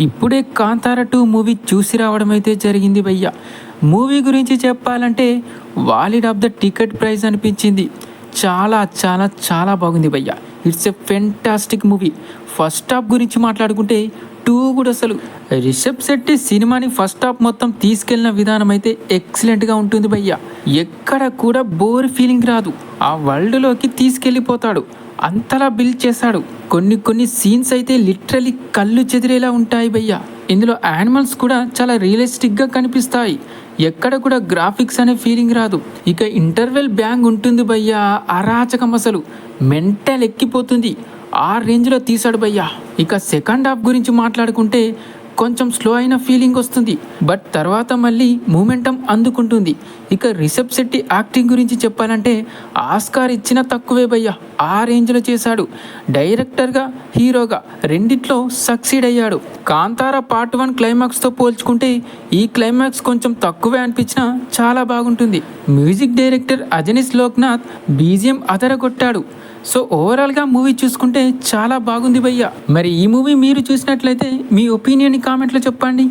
ఇప్పుడే Kantara two movie చూసి రావడం అయితే జరిగింది భయ్య. మూవీ గురించి చెప్పాలంటే valid of the ticket price అనిపించింది. చాలా చాలా చాలా బాగుంది భయ్య. It's a fantastic movie. First half గురించి మాట్లాడుకుంటే టూ కూడా అసలు. రిషబ్ శెట్టి సినిమాని ఫస్ట్ హాఫ్ మొత్తం తీసుకెళ్ళిన విధానం అయితే ఎక్సలెంట్గా ఉంటుంది భయ్య. ఎక్కడ కూడా బోర్ ఫీలింగ్ రాదు. ఆ వరల్డ్లోకి తీసుకెళ్ళిపోతాడు. అంతలా బిల్డ్ చేశాడు. కొన్ని కొన్ని సీన్స్ అయితే లిటరలీ కళ్ళు చెదిరేలా ఉంటాయి భయ్య. ఇందులో యానిమల్స్ కూడా చాలా రియలిస్టిక్గా కనిపిస్తాయి. ఎక్కడ కూడా గ్రాఫిక్స్ అనే ఫీలింగ్ రాదు. ఇక ఇంటర్వెల్ బ్యాంగ్ ఉంటుంది భయ్యా అరాచకం అసలు. మెంటల్ ఎక్కిపోతుంది. ఆ రేంజ్లో తీశాడు భయ్యా. ఇక సెకండ్ హాఫ్ గురించి మాట్లాడుకుంటే కొంచెం స్లో అయిన ఫీలింగ్ వస్తుంది బట్ తర్వాత మళ్ళీ మూమెంటం అందుకుంటుంది. ఇక రిషబ్ శెట్టి యాక్టింగ్ గురించి చెప్పాలంటే ఆస్కార్ ఇచ్చిన తక్కువే భయ్యా ఆ రేంజ్లో చేశాడు. డైరెక్టర్గా హీరోగా రెండిట్లో సక్సీడ్ అయ్యాడు. కాంతార పార్ట్ వన్ క్లైమాక్స్తో పోల్చుకుంటే ఈ క్లైమాక్స్ కొంచెం తక్కువే అనిపించినా చాలా బాగుంటుంది. Music director Ajaneesh Loknath BGM అదరగొట్టాడు. So ఓవరాల్గా మూవీ చూసుకుంటే చాలా బాగుంది భయ్య. మరి ఈ మూవీ మీరు చూసినట్లయితే మీ ఒపీనియన్ కామెంట్లో చెప్పండి.